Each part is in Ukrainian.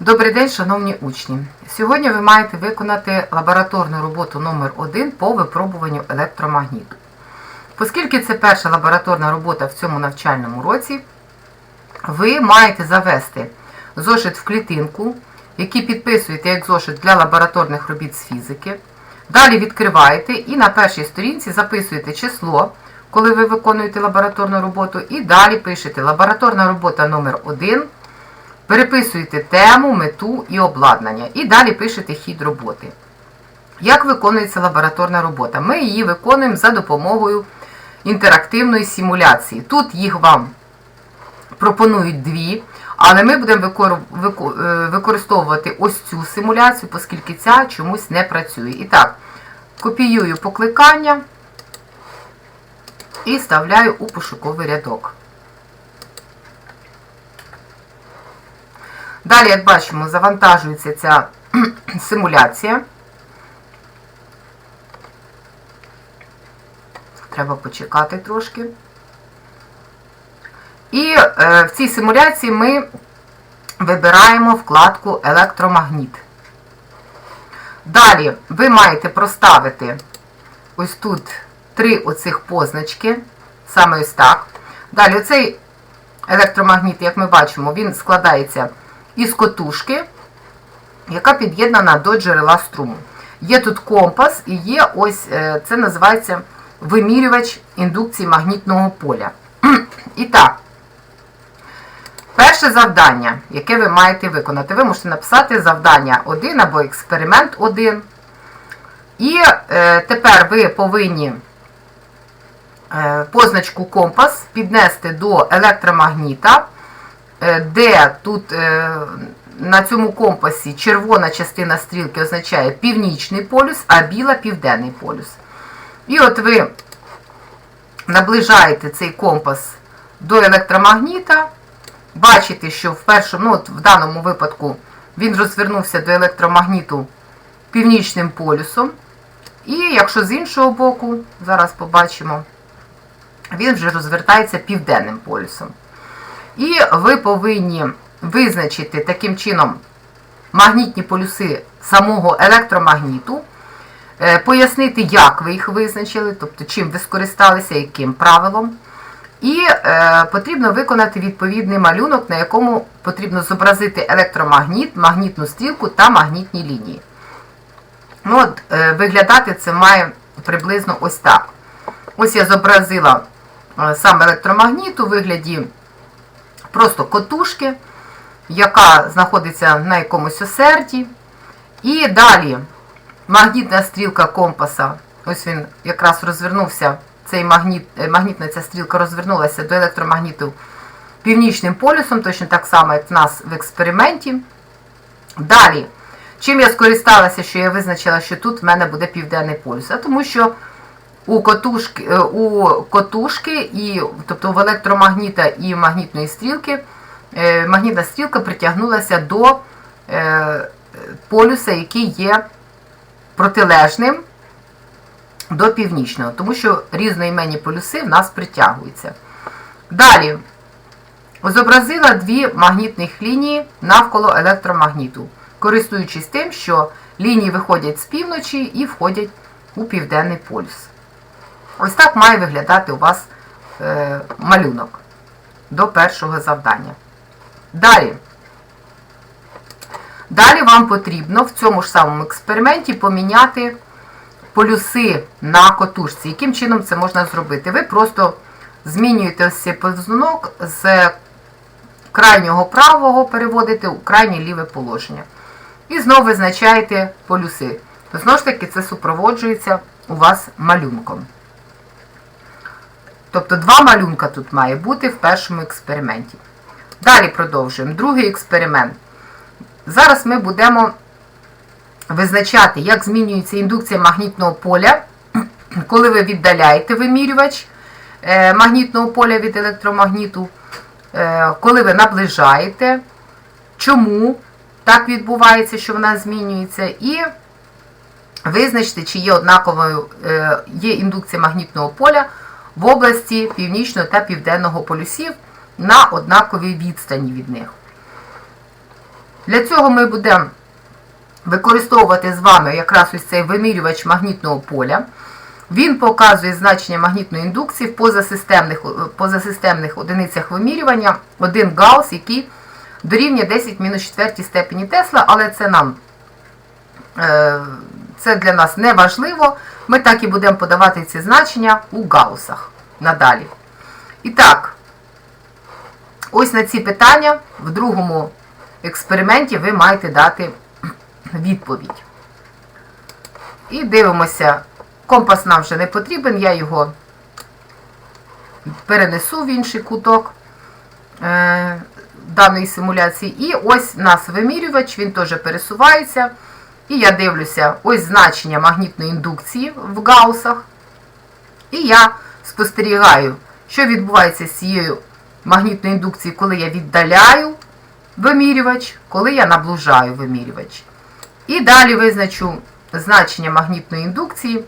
Добрий день, шановні учні! Сьогодні ви маєте виконати лабораторну роботу номер 1 по випробуванню електромагніту. Оскільки це перша лабораторна робота в цьому навчальному році, ви маєте завести зошит в клітинку, який підписуєте як зошит для лабораторних робіт з фізики. Далі відкриваєте і на першій сторінці записуєте число, коли ви виконуєте лабораторну роботу, і далі пишете лабораторна робота номер 1 Переписуєте тему, мету і обладнання. І далі пишете хід роботи. Як виконується лабораторна робота? Ми її виконуємо за допомогою інтерактивної симуляції. Тут їх вам пропонують дві, але ми будемо е, використовувати ось цю симуляцію, оскільки ця чомусь не працює. І так, копіюю покликання і вставляю у пошуковий рядок. Далі, як бачимо, завантажується ця симуляція. Треба почекати трошки. І е, в цій симуляції ми вибираємо вкладку електромагніт. Далі ви маєте проставити ось тут три оцих позначки, саме ось так. Далі оцей електромагніт, як ми бачимо, він складається із котушки, яка під'єднана до джерела струму. Є тут компас і є ось, е, це називається вимірювач індукції магнітного поля. І так, перше завдання, яке ви маєте виконати, ви можете написати завдання 1 або експеримент 1. І е, тепер ви повинні е, позначку компас піднести до електромагніта, де тут е, на цьому компасі червона частина стрілки означає північний полюс, а біла південний полюс. І от ви наближаєте цей компас до електромагніта, бачите, що в першому, ну от в даному випадку він розвернувся до електромагніту північним полюсом. І якщо з іншого боку, зараз побачимо, він вже розвертається південним полюсом. І ви повинні визначити таким чином магнітні полюси самого електромагніту, е, пояснити, як ви їх визначили, тобто чим ви скористалися, яким правилом. І е, потрібно виконати відповідний малюнок, на якому потрібно зобразити електромагніт, магнітну стрілку та магнітні лінії. Ну, от, е, Виглядати це має приблизно ось так. Ось я зобразила е, сам електромагніт у вигляді просто котушки, яка знаходиться на якомусь осерді. І далі магнітна стрілка компаса, ось він якраз розвернувся, цей магніт, е, магнітна ця стрілка розвернулася до електромагніту північним полюсом, точно так само, як в нас в експерименті. Далі, чим я скористалася, що я визначила, що тут в мене буде південний полюс? А тому що у котушки, е, у котушки і, тобто в електромагніта і магнітної стрілки, е, магнітна стрілка притягнулася до е, полюса, який є протилежним до північного, тому що різноіменні полюси в нас притягуються. Далі зобразила дві магнітних лінії навколо електромагніту, користуючись тим, що лінії виходять з півночі і входять у південний полюс. Ось так має виглядати у вас е, малюнок до першого завдання. Далі. Далі вам потрібно в цьому ж самому експерименті поміняти полюси на котушці. Яким чином це можна зробити? Ви просто змінюєте ось цей повзунок з крайнього правого переводите у крайнє ліве положення. І знову визначаєте полюси. Знову ж таки, це супроводжується у вас малюнком. Тобто два малюнка тут має бути в першому експерименті. Далі продовжуємо. Другий експеримент. Зараз ми будемо визначати, як змінюється індукція магнітного поля, коли ви віддаляєте вимірювач е, магнітного поля від електромагніту, е, коли ви наближаєте, чому так відбувається, що вона змінюється, і визначте, чи є однаковою е, є індукція магнітного поля в області північного та південного полюсів на однаковій відстані від них. Для цього ми будемо використовувати з вами якраз ось цей вимірювач магнітного поля. Він показує значення магнітної індукції в позасистемних, позасистемних одиницях вимірювання 1 Гаус, який дорівнює 10 мінус 4 степені Тесла, але це нам е, це для нас не важливо. Ми так і будемо подавати ці значення у гаусах надалі. І так, ось на ці питання в другому експерименті ви маєте дати відповідь. І дивимося, компас нам вже не потрібен, я його перенесу в інший куток е, даної симуляції. І ось у нас вимірювач, він теж пересувається. І я дивлюся, ось значення магнітної індукції в гаусах. І я спостерігаю, що відбувається з цією магнітною індукцією, коли я віддаляю вимірювач, коли я наближаю вимірювач. І далі визначу значення магнітної індукції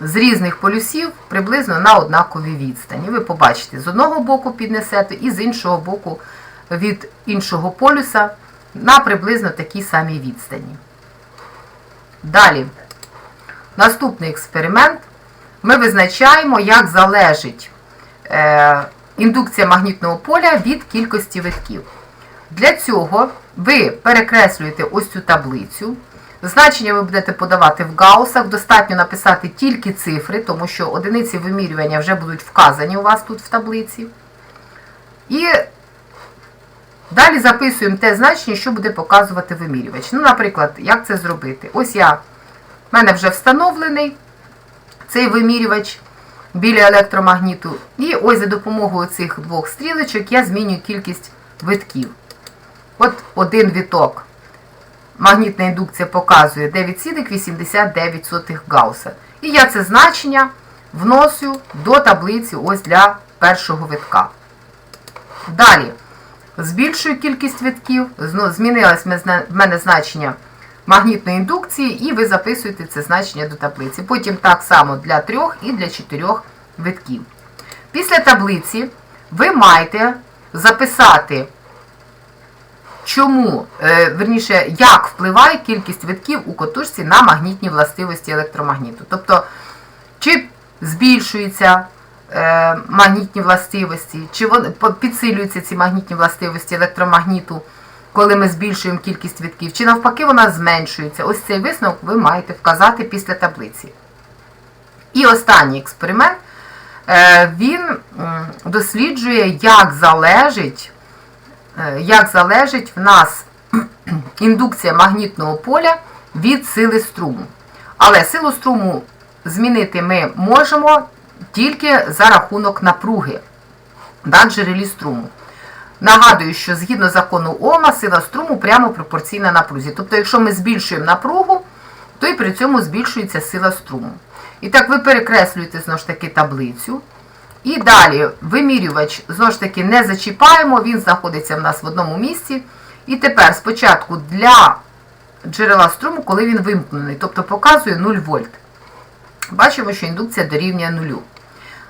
з різних полюсів приблизно на однаковій відстані. Ви побачите, з одного боку піднесете і з іншого боку від іншого полюса на приблизно такій самій відстані. Далі, наступний експеримент. Ми визначаємо, як залежить е, індукція магнітного поля від кількості витків. Для цього ви перекреслюєте ось цю таблицю. Значення ви будете подавати в гаусах. Достатньо написати тільки цифри, тому що одиниці вимірювання вже будуть вказані у вас тут в таблиці. І далі записуємо те значення, що буде показувати вимірювач. Ну, наприклад, як це зробити? Ось я, в мене вже встановлений цей вимірювач біля електромагніту. І ось за допомогою цих двох стрілочок я змінюю кількість витків. От один віток. Магнітна індукція показує 9,89 Гаусса. І я це значення вношу до таблиці ось для першого витка. Далі збільшую кількість витків, змінилось в мене значення магнітної індукції, і ви записуєте це значення до таблиці. Потім так само для трьох і для чотирьох витків. Після таблиці ви маєте записати чому, е, верніше, як впливає кількість витків у котушці на магнітні властивості електромагніту. Тобто, чи збільшуються е, магнітні властивості, чи підсилюються ці магнітні властивості електромагніту, коли ми збільшуємо кількість витків, чи навпаки вона зменшується. Ось цей висновок ви маєте вказати після таблиці. І останній експеримент, е, він досліджує, як залежить Е, як залежить в нас індукція магнітного поля від сили струму. Але силу струму змінити ми можемо тільки за рахунок напруги на джерелі струму. Нагадую, що згідно закону Ома, сила струму прямо пропорційна напрузі. Тобто, якщо ми збільшуємо напругу, то і при цьому збільшується сила струму. І так, ви перекреслюєте знову ж таки таблицю. І далі вимірювач, знову ж таки, не зачіпаємо, він знаходиться в нас в одному місці. І тепер спочатку для джерела струму, коли він вимкнений, тобто показує 0 вольт. Бачимо, що індукція дорівнює 0.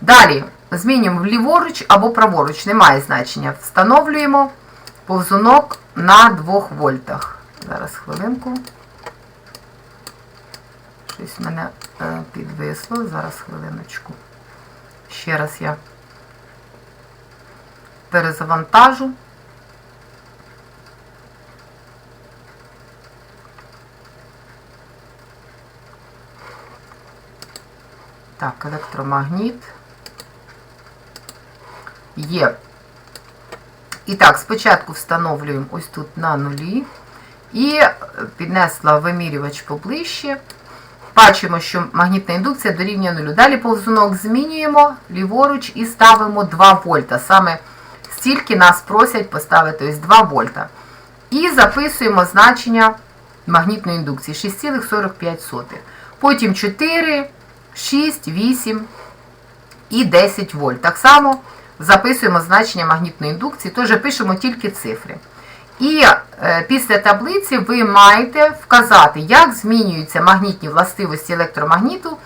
Далі змінюємо ліворуч або праворуч, немає значення. Встановлюємо повзунок на 2 вольтах. Зараз хвилинку. Щось мене е, підвисло. Зараз хвилиночку. Ще раз я перезавантажу. Так, електромагніт. Є. І так, спочатку встановлюємо ось тут на нулі. І піднесла вимірювач поближче. Бачимо, що магнітна індукція дорівнює нулю. Далі повзунок змінюємо ліворуч і ставимо 2 вольта. Саме стільки нас просять поставити ось 2 вольта. І записуємо значення магнітної індукції 6,45. Потім 4, 6, 8 і 10 вольт. Так само записуємо значення магнітної індукції, теж пишемо тільки цифри. І е, після таблиці ви маєте вказати, як змінюються магнітні властивості електромагніту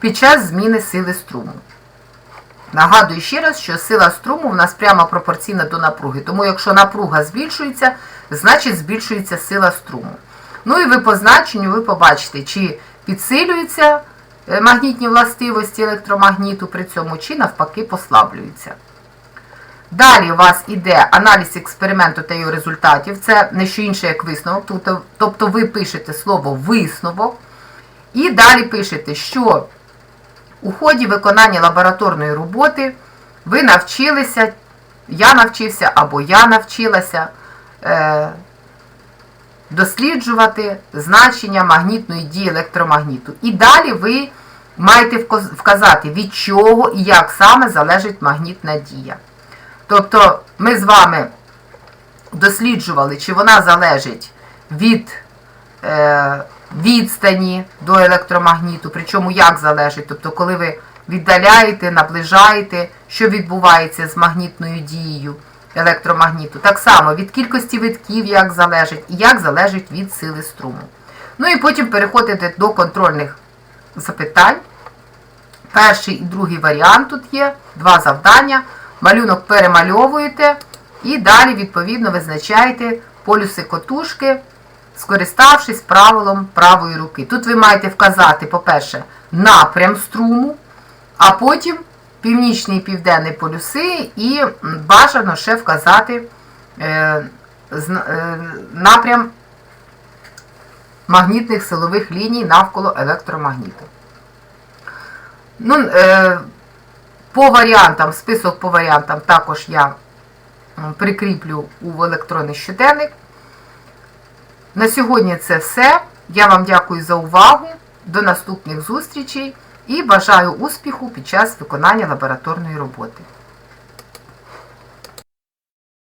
під час зміни сили струму. Нагадую ще раз, що сила струму в нас прямо пропорційна до напруги. Тому якщо напруга збільшується, значить збільшується сила струму. Ну і ви по значенню ви побачите, чи підсилюються е, магнітні властивості електромагніту при цьому, чи навпаки послаблюються. Далі у вас іде аналіз експерименту та його результатів. Це не що інше, як висновок. Тобто, тобто ви пишете слово висновок. І далі пишете, що у ході виконання лабораторної роботи ви навчилися, я навчився або я навчилася е, досліджувати значення магнітної дії електромагніту. І далі ви маєте вказати, від чого і як саме залежить магнітна дія. Тобто ми з вами досліджували, чи вона залежить від е, відстані до електромагніту, причому як залежить, тобто коли ви віддаляєте, наближаєте, що відбувається з магнітною дією електромагніту. Так само від кількості витків як залежить, і як залежить від сили струму. Ну і потім переходите до контрольних запитань. Перший і другий варіант тут є, два завдання. Малюнок перемальовуєте і далі, відповідно, визначаєте полюси котушки, скориставшись правилом правої руки. Тут ви маєте вказати, по-перше, напрям струму, а потім північний і південний полюси, і бажано ще вказати е, е, напрям магнітних силових ліній навколо електромагніту. Ну, е, по варіантам, список по варіантам також я прикріплю у електронний щоденник. На сьогодні це все. Я вам дякую за увагу. До наступних зустрічей і бажаю успіху під час виконання лабораторної роботи.